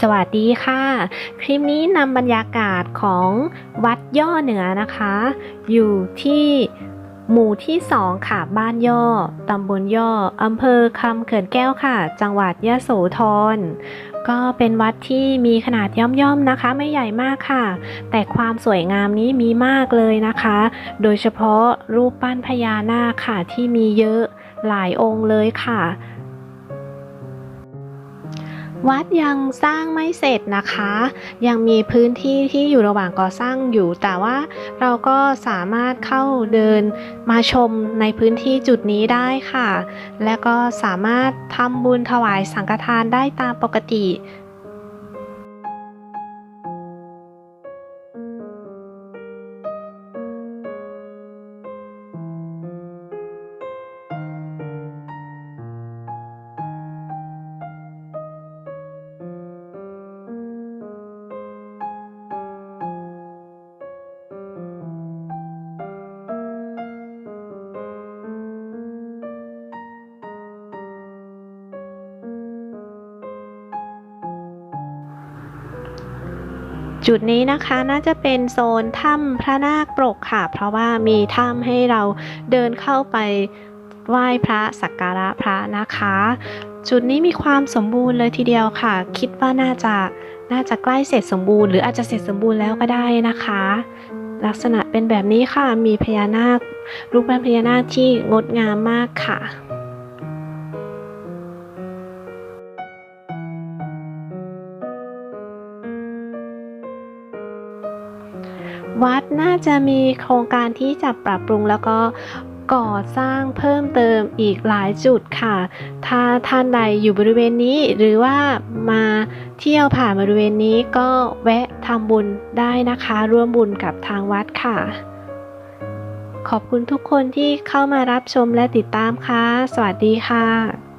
สวัสดีค่ะ คลิปนี้นำบรรยากาศของวัดย่อเหนือนะคะ อยู่ที่หมู่ที่ 2 ค่ะ บ้านย่อ ตำบลย่อ อำเภอคำเขื่อนแก้วค่ะ จังหวัดยะโสธร ก็เป็นวัดที่มีขนาดย่อมๆนะคะ ไม่ใหญ่มากค่ะ แต่ความสวยงามนี้มีมากเลยนะคะ โดยเฉพาะรูปปั้นพญานาคค่ะที่มีเยอะหลายองค์เลยค่ะ วัดยังสร้างไม่เสร็จนะคะ ยังมีพื้นที่ที่อยู่ระหว่างก่อสร้างอยู่ แต่ว่าเราก็สามารถเข้าเดินมาชมในพื้นที่จุดนี้ได้ค่ะ และก็สามารถทำบุญถวายสังฆทานได้ตามปกติ จุดนี้นะคะน่าจะเป็นโซนถ้ำพระนาคปรกค่ะ เพราะว่ามีถ้ำให้เราเดินเข้าไปไหว้พระสักการะพระนะคะ จุดนี้มีความสมบูรณ์เลยทีเดียวค่ะ คิดว่าน่าจะน่าจะใกล้เสร็จสมบูรณ์หรืออาจจะเสร็จสมบูรณ์แล้วก็ได้นะคะ ลักษณะเป็นแบบนี้ค่ะมีพญานาครูปปั้นพญานาคที่งดงามมากค่ะ วัดน่าจะมีโครงการที่จะปรับปรุงแล้วก็ก่อสร้างเพิ่มเติมอีกหลายจุดค่ะ ถ้าท่านใดอยู่บริเวณนี้หรือว่ามาเที่ยวผ่านบริเวณนี้ก็แวะทำบุญได้นะคะ ร่วมบุญกับทางวัดค่ะ ขอบคุณทุกคนที่เข้ามารับชมและติดตามค่ะ สวัสดีค่ะ